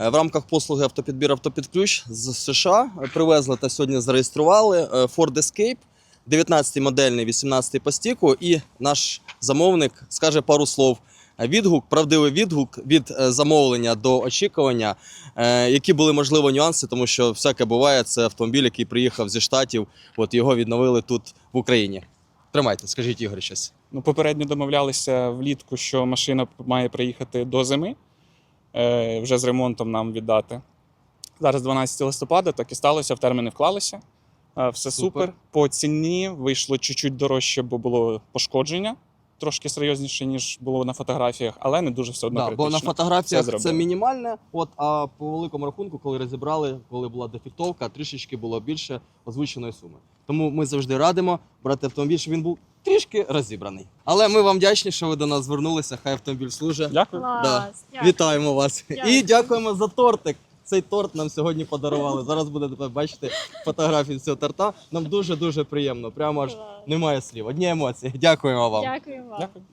Е, В рамках послуги автопідбір автопідключ з США привезли та сьогодні зареєстрували е, Ford Escape, 19 модельний, 18 по стіку. І наш замовник скаже пару слов. Відгук, правдивий відгук від е, замовлення до очікування. Які були можливо нюанси, тому що всяке буває. Це автомобіль, який приїхав зі штатів. От його відновили тут в Україні. Тримайте, скажіть Ігор щось. Ну, попередньо домовлялися влітку, що машина має приїхати до зими, вже з ремонтом нам віддати. Зараз 12 листопада, так і сталося, в терміни вклалися. Е, все Супер. супер. По ціні вийшло чуть-чуть дорожче, бо було пошкодження. Трошки серйозніше, ніж було на фотографіях, але не дуже все одно Да, критично. бо на фотографіях Все це мінімальне. От а по великому рахунку, коли розібрали, коли була дефектовка, трішечки було більше озвученої суми. Тому ми завжди радимо брати автомобіль, щоб він був трішки розібраний. Але ми вам вдячні, що ви до нас звернулися. Хай автомобіль служить. Дякую. Да. Клас, дякую. Вітаємо вас Дякую. і дякуємо за тортик. Цей торт нам сьогодні подарували. Зараз будете бачити фотографії цього торта. Нам дуже дуже приємно. Прямо аж Клас. немає слів. Одні емоції. Дякуємо вам. Дякую вам. Дякую.